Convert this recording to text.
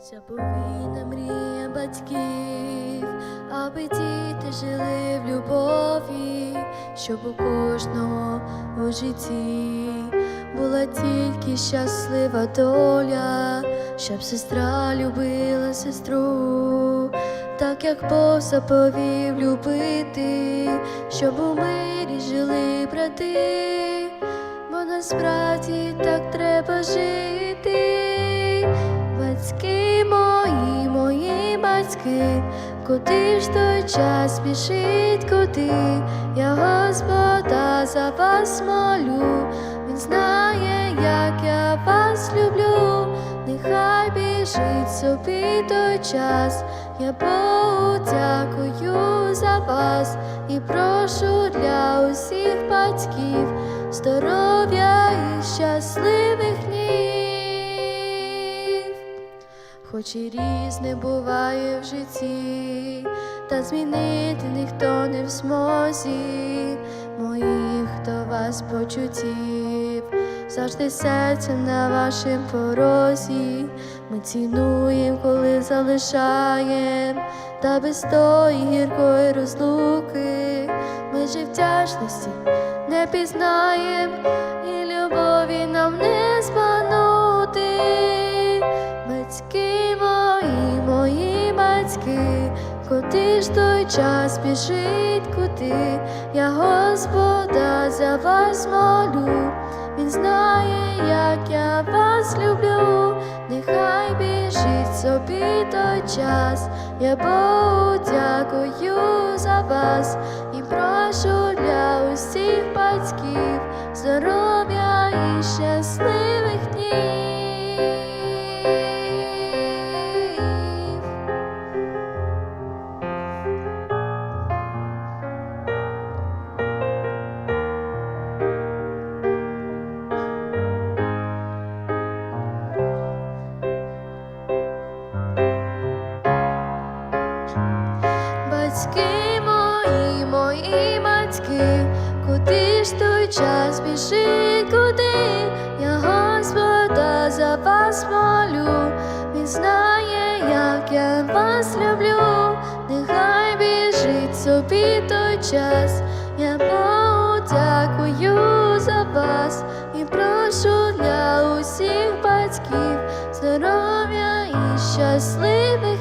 Ця повинна мрія батьків, аби діти жили в любові, щоб у кожного у житті була тільки щаслива доля, щоб сестра любила сестру, так як Бог заповів любити, щоб у мирі жили брати, бо насправді так треба жити. Мої куди ж той час спішить, куди? Я Господа за вас молю, Він знає, як я вас люблю, нехай біжить собі той час, я Богу дякую за вас і прошу для усіх батьків здоров'я і щасливих днів. Хоч і різне буває в житті, та змінити ніхто не в змозі моїх до вас почуттів, завжди серце на вашім порозі. Ми цінуємо, коли залишаєм, та без тої гіркої розлуки ми же вдячності не пізнаєм, мої куди ж той час біжить, куди? Я Господа за вас молю, Він знає, як я вас люблю, нехай біжить собі той час, я Богу дякую за вас. І прошу для усіх батьків здоров'я і щасливих днів. Батьки мої, мої батьки, куди ж той час біжить, куди? Я Господа за вас молю, Він знає, як я вас люблю, нехай біжить собі той час, я Богу дякую за вас і прошу для усіх батьків здоров'я і щасливих